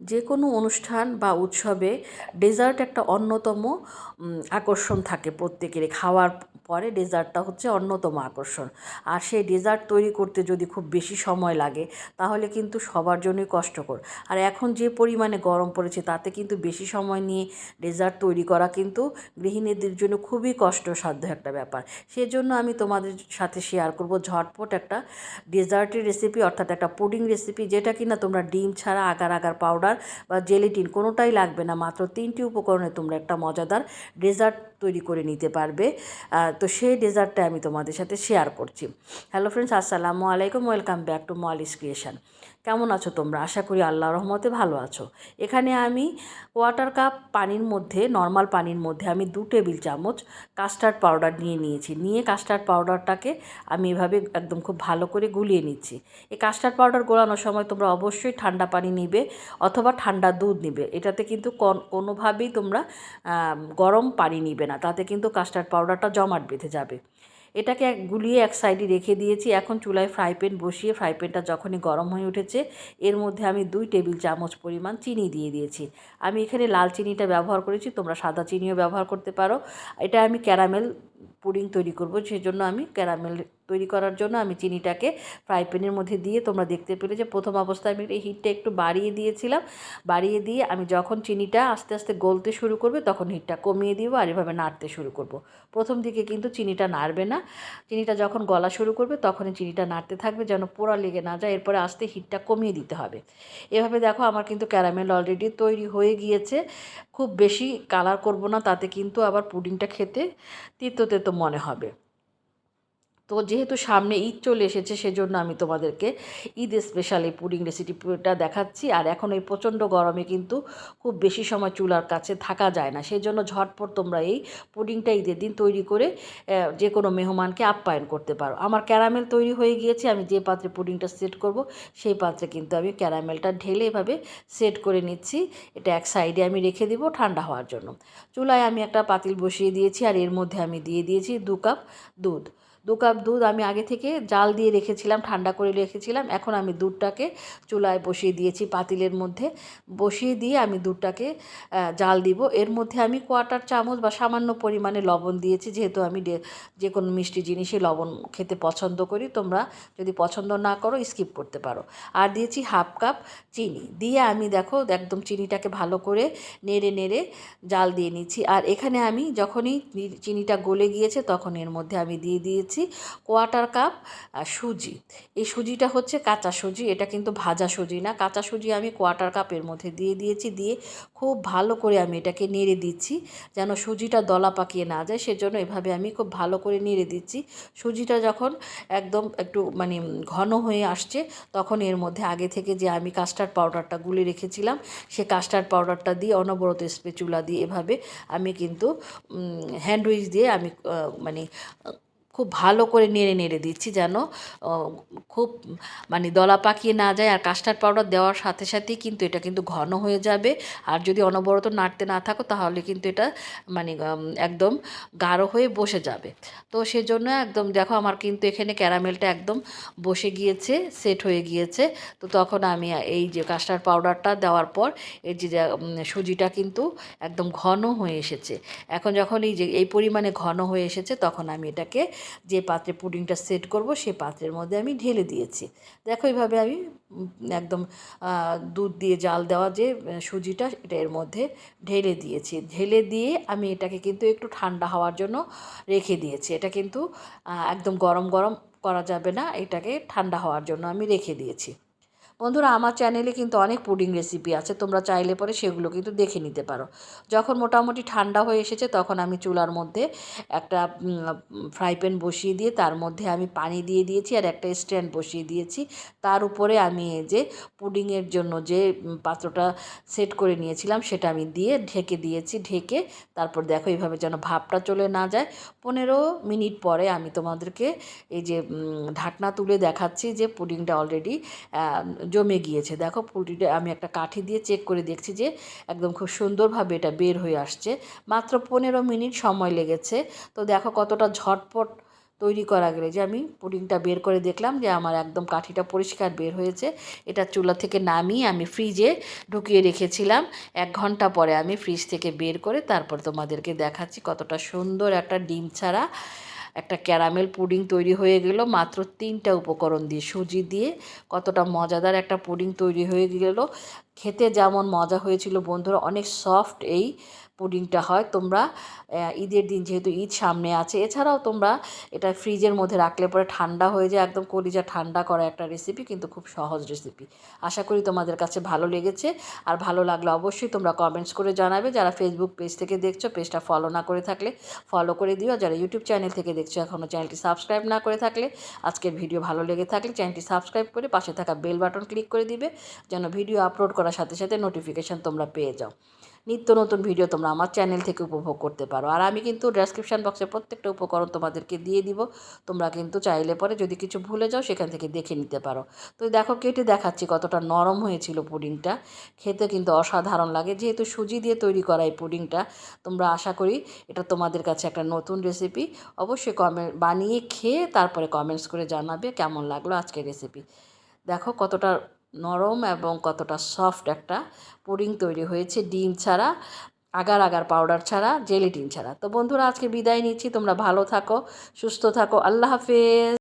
যে কোনো অনুষ্ঠান বা উৎসবে ডেজার্ট একটা অন্যতম আকর্ষণ থাকে প্রত্যেকেরই। খাওয়ার পরে ডেজার্টটা হচ্ছে অন্যতম আকর্ষণ। আর সেই ডেজার্ট তৈরি করতে যদি খুব বেশি সময় লাগে, তাহলে কিন্তু সবার জন্যই কষ্টকর। আর এখন যে পরিমাণে গরম পড়েছে, তাতে কিন্তু বেশি সময় নিয়ে ডেজার্ট তৈরি করা কিন্তু গৃহিণীদের জন্য খুবই কষ্টসাধ্য একটা ব্যাপার। সেজন্য আমি তোমাদের সাথে শেয়ার করব ঝটপট একটা ডেজার্টের রেসিপি অর্থাৎ একটা পুডিং রেসিপি যেটা কিনা তোমরা ডিম ছাড়া আগার আগার পাউডার বা জেলিটিন কোনোটাই লাগবে না, মাত্র তিনটি উপকরণে তোমরা একটা মজাদার ডেজার্ট তৈরি করে নিতে পারবে। তো সেই ডেজার্টটা আমি তোমাদের সাথে শেয়ার করছি। হ্যালো ফ্রেন্ডস আসসালামু আলাইকুম welcome back to Molis creation কেমন আছো তোমরা? আশা করি আল্লাহ রহমতে ভালো আছো। এখানে আমি ওয়াটার কাপ পানির মধ্যে নর্মাল পানির মধ্যে আমি দু টেবিল চামচ কাস্টার্ড পাউডার নিয়ে নিয়েছি। নিয়ে কাস্টার্ড পাউডারটাকে আমি এভাবে একদম খুব ভালো করে গুলিয়ে নিচ্ছি। এই কাস্টার্ড পাউডার গোলানোর সময় তোমরা অবশ্যই ঠান্ডা পানি নিবে অথবা ঠান্ডা দুধ নিবে। এটাতে কিন্তু কোনোভাবেই তোমরা গরম পানি নিবে না। তাতে কিন্তু কাস্টার্ড পাউডারটা জমাট বেঁধে যাবে। এটাকে এক গুলিয়ে এক সাইডে রেখে দিয়েছি। এখন চুলায় ফ্রাই প্যান বসিয়ে ফ্রাই প্যানটা যখনই গরম হয়ে উঠেছে, এর মধ্যে আমি দুই টেবিল চামচ পরিমাণ চিনি দিয়ে দিয়েছি। আমি এখানে লাল চিনিটা ব্যবহার করেছি, তোমরা সাদা চিনিও ব্যবহার করতে পারো। এটা আমি ক্যারামেল পুডিং তৈরি করব, সেজন্য আমি ক্যারামেল তৈরি করার জন্য আমি চিনিটাকে ফ্রাই প্যানের মধ্যে দিয়ে তোমরা দেখতে পেলে যে প্রথম অবস্থায় আমি এই হিটটা একটু বাড়িয়ে দিয়েছিলাম। বাড়িয়ে দিয়ে আমি যখন চিনিটা আস্তে আস্তে গলতে শুরু করবে তখন হিটটা কমিয়ে দিব আর এভাবে নাড়তে শুরু করব। প্রথম দিকে কিন্তু চিনিটা নাড়বে না। চিনিটা যখন গলা শুরু করবে তখনই চিনিটা নাড়তে থাকবে যেন পোড়া লেগে না যায়, এরপরে আস্তে হিটটা কমিয়ে দিতে হবে। এভাবে দেখো আমার কিন্তু ক্যারামেল অলরেডি তৈরি হয়ে গিয়েছে। খুব বেশি কালার করব না, তাতে কিন্তু আবার পুডিংটা খেতে তিতো তেতো মনে হবে। তো যেহেতু সামনে ঈদ চলে এসেছে, সেজন্য আমি তোমাদেরকে ঈদ স্পেশাল এই পুডিং রেসিপিটা দেখাচ্ছি। আর এখন এই প্রচণ্ড গরমে কিন্তু খুব বেশি সময় চুলার কাছে থাকা যায় না। সেই জন্য ঝটপট তোমরা এই পুডিংটা ঈদের দিন তৈরি করে যে কোনো মেহমানকে আপ্যায়ন করতে পারো। আমার ক্যারামেল তৈরি হয়ে গিয়েছে, আমি যে পাত্রে পুডিংটা সেট করব, সেই পাত্রে কিন্তু আমি ক্যারামেলটা ঢেলে এভাবে সেট করে নিচ্ছি। এটা এক সাইডে আমি রেখে দিব ঠান্ডা হওয়ার জন্য। চুলায় আমি একটা পাতিল বসিয়ে দিয়েছি, আর এর মধ্যে আমি দিয়ে দিয়েছি দু কাপ দুধ। দু কাপ দুধ আমি আগে থেকে জাল দিয়ে রেখেছিলাম, ঠান্ডা করে রেখেছিলাম। এখন আমি দুধটাকে চুলায় বসিয়ে দিয়েছি পাতিলের মধ্যে। বসিয়ে দিয়ে আমি দুধটাকে জাল দিব। এর মধ্যে আমি কোয়াটার চামচ বা সামান্য পরিমাণে লবণ দিয়েছি, যেহেতু আমি যে কোনো মিষ্টি জিনিসে লবণ খেতে পছন্দ করি, তোমরা যদি পছন্দ না করো স্কিপ করতে পারো। আর দিয়েছি হাফ কাপ চিনি। দিয়ে আমি দেখো একদম চিনিটাকে ভালো করে নেড়ে নেড়ে জাল দিয়ে নিচ্ছি। আর এখানে আমি যখনই চিনিটা গলে গিয়েছে তখন এর মধ্যে আমি দিয়ে দিয়েছি দিচ্ছি কোয়াটার কাপ সুজি। এই সুজিটা হচ্ছে কাঁচা সুজি, এটা কিন্তু ভাজা সুজি না। কাঁচা সুজি আমি কোয়াটার কাপের মধ্যে দিয়ে দিয়েছি, দিয়ে খুব ভালো করে আমি এটাকে নেড়ে দিচ্ছি, যেন সুজিটা দলা পাকিয়ে না যায়। সেজন্য এভাবে আমি খুব ভালো করে নেড়ে দিচ্ছি। সুজিটা যখন একদম একটু মানে ঘন হয়ে আসছে, তখন এর মধ্যে আগে থেকে যে আমি কাস্টার্ড পাউডারটা গুলে রেখেছিলাম, সে কাস্টার্ড পাউডারটা দিয়ে অনবরত স্পেচুলা দিয়ে এভাবে আমি কিন্তু হ্যান্ড উইচ দিয়ে আমি মানে খুব ভালো করে নেড়ে নেড়ে দিচ্ছি যেন খুব মানে দলা পাকিয়ে না যায়। আর কাস্টার্ড পাউডার দেওয়ার সাথে সাথেই কিন্তু এটা কিন্তু ঘন হয়ে যাবে। আর যদি অনবরত নাড়তে না থাকো, তাহলে কিন্তু এটা মানে একদম গাঢ় হয়ে বসে যাবে। তো সেজন্য একদম দেখো আমার কিন্তু এখানে ক্যারামেলটা একদম বসে গিয়েছে, সেট হয়ে গিয়েছে। তো তখন আমি এই যে কাস্টার্ড পাউডারটা দেওয়ার পর, এই যে সুজিটা কিন্তু একদম ঘন হয়ে এসেছে। এখন যখন এই যে, এই পরিমাণে ঘন হয়ে এসেছে, তখন আমি এটাকে যে পাত্রে পুডিংটা সেট করব সেই পাত্রের মধ্যে আমি ঢেলে দিয়েছি। দেখো এইভাবে আমি একদম দুধ দিয়ে জাল দেওয়া যে সুজিটা এটা এর মধ্যে ঢেলে দিয়েছি। ঢেলে দিয়ে আমি এটাকে কিন্তু একটু ঠান্ডা হওয়ার জন্য রেখে দিয়েছি। এটা কিন্তু একদম গরম গরম করা যাবে না, এটাকে ঠান্ডা হওয়ার জন্য আমি রেখে দিয়েছি। বন্ধুরা, আমার চ্যানেলে কিন্তু অনেক পুডিং রেসিপি আছে, তোমরা চাইলে পরে সেগুলো কিন্তু দেখে নিতে পারো। যখন মোটামুটি ঠান্ডা হয়ে এসেছে, তখন আমি চুলার মধ্যে একটা ফ্রাই প্যান বসিয়ে দিয়ে তার মধ্যে আমি পানি দিয়ে দিয়েছি আর একটা স্ট্যান্ড বসিয়ে দিয়েছি। তার উপরে আমি এই যে পুডিংয়ের জন্য যে পাত্রটা সেট করে নিয়েছিলাম, সেটা আমি দিয়ে ঢেকে দিয়েছি। ঢেকে তারপর দেখো এইভাবে যেন ভাপটা চলে না যায়। পনেরো মিনিট পরে আমি তোমাদেরকে এই যে ঢাকনা তুলে দেখাচ্ছি যে পুডিংটা অলরেডি জমে গিয়েছে। দেখো পোলট্রিটা আমি একটা কাঠি দিয়ে চেক করে দেখছি যে একদম খুব সুন্দরভাবে এটা বের হয়ে আসছে। মাত্র পনেরো মিনিট সময় লেগেছে। তো দেখো কতটা ঝটপট তৈরি করা গেলে যে আমি পুডিংটা বের করে দেখলাম যে আমার একদম কাঠিটা পরিষ্কার বের হয়েছে। এটা চুলা থেকে নামিয়ে আমি ফ্রিজে ঢুকিয়ে রেখেছিলাম। এক ঘণ্টা পরে আমি ফ্রিজ থেকে বের করে তারপর তোমাদেরকে দেখাচ্ছি কতটা সুন্দর একটা ডিম ছাড়া একটা ক্যারামেল পুডিং তৈরি হয়ে গেল। মাত্র তিনটা উপকরণ দিয়ে সুজি দিয়ে কতটা মজাদার একটা পুডিং তৈরি হয়ে গেল। খেতে যেমন মজা হয়েছিল, বন্ধুরা অনেক সফট এই পুডিংটা হয়। তোমরা ঈদের দিন যেহেতু ঈদ সামনে আছে, এছাড়াও তোমরা এটা ফ্রিজের মধ্যে রাখলে পরে ঠান্ডা হয়ে যায়, একদম কলিজা ঠান্ডা করা একটা রেসিপি কিন্তু খুব সহজ রেসিপি আশা করি তোমাদের কাছে ভালো লেগেছে, আর ভালো লাগলে অবশ্যই তোমরা কমেন্টস করে জানাবে। যারা ফেসবুক পেজ থেকে দেখছ পেজটা ফলো না করে থাকলে ফলো করে দিও। যারা ইউটিউব চ্যানেল থেকে দেখছ এখনও চ্যানেলটি সাবস্ক্রাইব না করে থাকলে আজকের ভিডিও ভালো লেগে থাকলে চ্যানেলটি সাবস্ক্রাইব করে পাশে থাকা বেল বাটন ক্লিক করে দিবে, যেন ভিডিও আপলোড করার সাথে সাথে নোটিফিকেশান তোমরা পেয়ে যাও। নিত্য নতুন ভিডিও তোমরা আমার চ্যানেল থেকে উপভোগ করতে পারো। আর আমি কিন্তু ডেসক্রিপশান বক্সে প্রত্যেকটা উপকরণ তোমাদেরকে দিয়ে দিব। তোমরা কিন্তু চাইলে পরে যদি কিছু ভুলে যাও, সেখান থেকে দেখে নিতে পারো। তো দেখো, কেটে দেখাচ্ছি কতটা নরম হয়েছিল পুডিংটা। খেতে কিন্তু অসাধারণ লাগে। যেহেতু সুজি দিয়ে তৈরি করা এই পুডিংটা, তোমরা আশা করি এটা তোমাদের কাছে একটা নতুন রেসিপি অবশ্যই কমেন্ট বানিয়ে খেয়ে তারপরে কমেন্টস করে জানাবে কেমন লাগল আজকের রেসিপি দেখো কতটা নরম এবং কতটা সফট একটা পুডিং তৈরি হয়েছে। ডিম ছাড়া, আগার আগার পাউডার ছাড়া জেলিটিন ছাড়া। তো বন্ধুরা, আজকে বিদায় নিচ্ছি। তোমরা ভালো থাকো, সুস্থ থাকো। আল্লাহ হাফেজ।